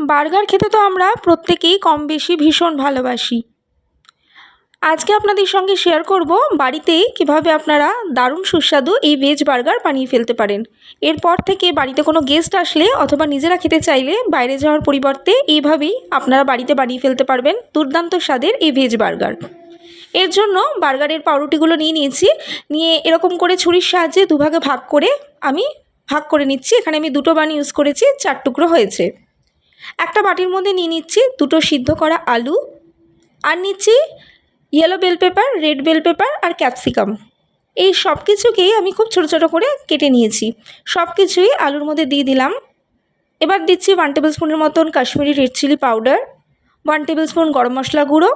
Burger খেতে তো আমরা প্রত্যেকেই কম বেশি ভীষণ ভালোবাসি। আজকে আপনাদের সঙ্গে শেয়ার করব বাড়িতেই কীভাবে আপনারা দারুণ সুস্বাদু এই ভেজ বার্গার বানিয়ে ফেলতে পারেন। এরপর থেকে বাড়িতে কোনো গেস্ট আসলে অথবা নিজেরা খেতে চাইলে বাইরে যাওয়ার পরিবর্তে এইভাবেই আপনারা বাড়িতে বানিয়ে ফেলতে পারবেন দুর্দান্ত স্বাদের এই ভেজ বার্গার এর জন্য বার্গারের পাউরুটিগুলো নিয়ে নিয়েছি, নিয়ে এরকম করে ছুরির সাহায্যে দুভাগে ভাগ করে আমি ভাগ করে নিচ্ছি। এখানে আমি দুটো বান ইউজ করেছি, চার টুকরো হয়েছে। একটা বাটির মধ্যে নিয়ে নিচ্ছি দুটো সিদ্ধ করা আলু আর নিচ্ছি yellow bell pepper red bell pepper আর ক্যাপসিকাম এই সব কিছুকেই আমি খুব ছোটো ছোটো করে কেটে নিয়েছি। সব কিছুই আলুর মধ্যে দিয়ে দিলাম। এবার দিচ্ছি ওয়ান টেবিল স্পুনের মতন Kashmiri red chilli powder one table spoon গরম মশলা গুঁড়ো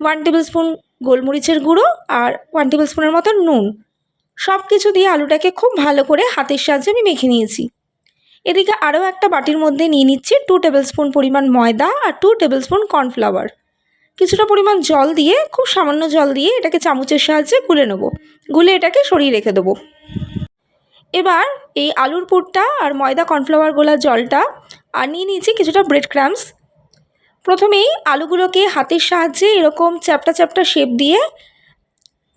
ওয়ান টেবিল স্পুন গোলমরিচের গুঁড়ো আর ওয়ান টেবিল স্পুনের মতন নুন। সব কিছু দিয়ে আলুটাকে খুব ভালো করে হাতের সাহায্যে আমি মেখে নিয়েছি। এদিকে আরও একটা বাটির মধ্যে নিয়ে নিচ্ছি টু টেবিল স্পুন পরিমাণ ময়দা আর টু টেবিল স্পুন কর্নফ্লাওয়ার কিছুটা পরিমাণ জল দিয়ে, খুব সামান্য জল দিয়ে এটাকে চামচের সাহায্যে গুলে নেব। গুলে এটাকে সরিয়ে রেখে দেবো। এবার এই আলুর পুরটা আর ময়দা কর্নফ্লাওয়ার গোলা জলটা আর নিয়ে নিয়েছি কিছুটা ব্রেড ক্রামস প্রথমেই আলুগুলোকে হাতের সাহায্যে এরকম চ্যাপটা চ্যাপটা শেপ দিয়ে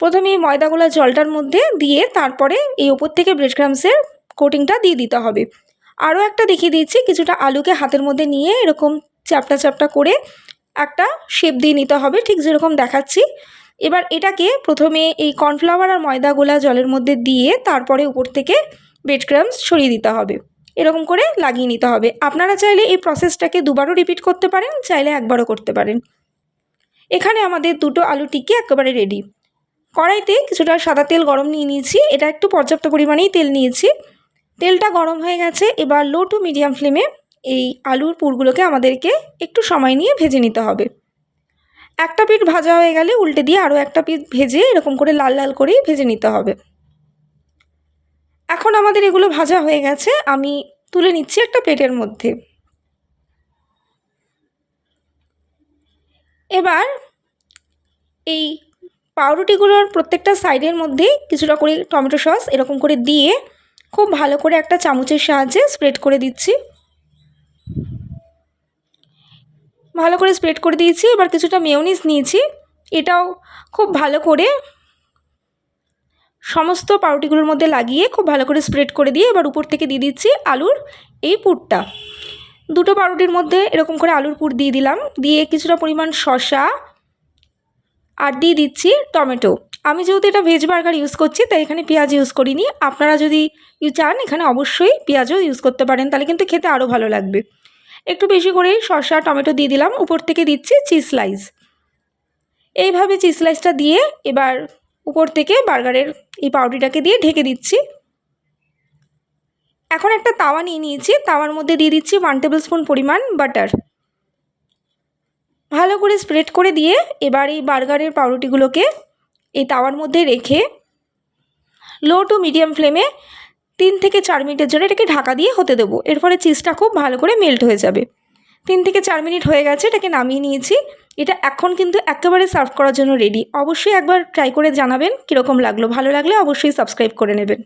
প্রথমে এই ময়দা গোলা জলটার মধ্যে দিয়ে তারপরে এই ওপর থেকে ব্রেড ক্রামসের কোটিংটা দিয়ে দিতে হবে। আরও একটা দেখিয়ে দিচ্ছি কিছুটা আলুকে হাতের মধ্যে নিয়ে এরকম চ্যাপটা চ্যাপটা করে একটা শেপ দিয়ে নিতে হবে, ঠিক যেরকম দেখাচ্ছি। এবার এটাকে প্রথমে এই কর্নফ্লাওয়ার আর ময়দা গোলা জলের মধ্যে দিয়ে তারপরে উপর থেকে ব্রেড ক্রামস ছড়িয়ে দিতে হবে, এরকম করে লাগিয়ে নিতে হবে। আপনারা চাইলে এই প্রসেসটাকে দুবারও রিপিট করতে পারেন, চাইলে একবারও করতে পারেন। এখানে আমাদের দুটো আলু টিকি একেবারে রেডি কড়াইতে কিছুটা সাদা তেল গরম নিয়ে নিয়েছি, এটা একটু পর্যাপ্ত পরিমাণেই তেল নিয়েছি। তেলটা গরম হয়ে গেছে, এবার লো টু মিডিয়াম ফ্লেমে এই আলুর পুরগুলোকে আমাদেরকে একটু সময় নিয়ে ভেজে নিতে হবে। একটা পিঠ ভাজা হয়ে গেলে উল্টে দিয়ে আরও একটা পিঠ ভেজে এরকম করে লাল লাল করেই ভেজে নিতে হবে। এখন আমাদের এগুলো ভাজা হয়ে গেছে, আমি তুলে নিচ্ছি একটা প্লেটের মধ্যে। এবার এই পাউরুটিগুলোর প্রত্যেকটা সাইডের মধ্যেই কিছুটা করে টমেটো সস এরকম করে দিয়ে খুব ভালো করে একটা চামচের সাহায্যে স্প্রেড করে দিচ্ছি। ভালো করে স্প্রেড করে দিয়েছি, এবার কিছুটা মেয়নিস নিয়েছি। এটাও খুব ভালো করে সমস্ত পাউরুটিগুলোর মধ্যে লাগিয়ে খুব ভালো করে স্প্রেড করে দিয়ে এবার উপর থেকে দিয়ে দিচ্ছি আলুর এই পুরটা। দুটো পাউরুটির মধ্যে এরকম করে আলুর পুর দিয়ে দিলাম। দিয়ে কিছুটা পরিমাণ শশা আর দিয়ে দিচ্ছি টমেটো। আমি যেহেতু এটা ভেজ বার্গার ইউজ করছি, তাই এখানে পেঁয়াজ ইউজ করিনি। আপনারা যদি চান, এখানে অবশ্যই পেঁয়াজও ইউজ করতে পারেন, তাহলে কিন্তু খেতে আরও ভালো লাগবে। একটু বেশি করে শসা টমেটো দিয়ে দিলাম, উপর থেকে দিচ্ছি চিজ স্লাইস এইভাবে চিজ স্লাইসটা দিয়ে এবার উপর থেকে বার্গারের এই পাউডারটাকে দিয়ে ঢেকে দিচ্ছি। এখন একটা তাওয়া নিয়ে নিয়েছি, তাওয়ার মধ্যে দিয়ে দিচ্ছি ওয়ান টেবিল স্পুন পরিমাণ বাটার ভালো করে স্প্রেড করে দিয়ে এবার এই বার্গারের পাউরুটিগুলোকে এই তাওয়ার মধ্যে রেখে লো টু মিডিয়াম ফ্লেমে তিন থেকে চার মিনিটের জন্য এটাকে ঢাকা দিয়ে হতে দেবো। এর ফলে চিজটা খুব ভালো করে মেল্ট হয়ে যাবে। তিন থেকে চার মিনিট হয়ে গেছে, এটাকে নামিয়ে নিয়েছি। এটা এখন কিন্তু একেবারে সার্ভ করার জন্য রেডি অবশ্যই একবার ট্রাই করে জানাবেন কীরকম লাগল। ভালো লাগলে অবশ্যই সাবস্ক্রাইব করে নেবেন।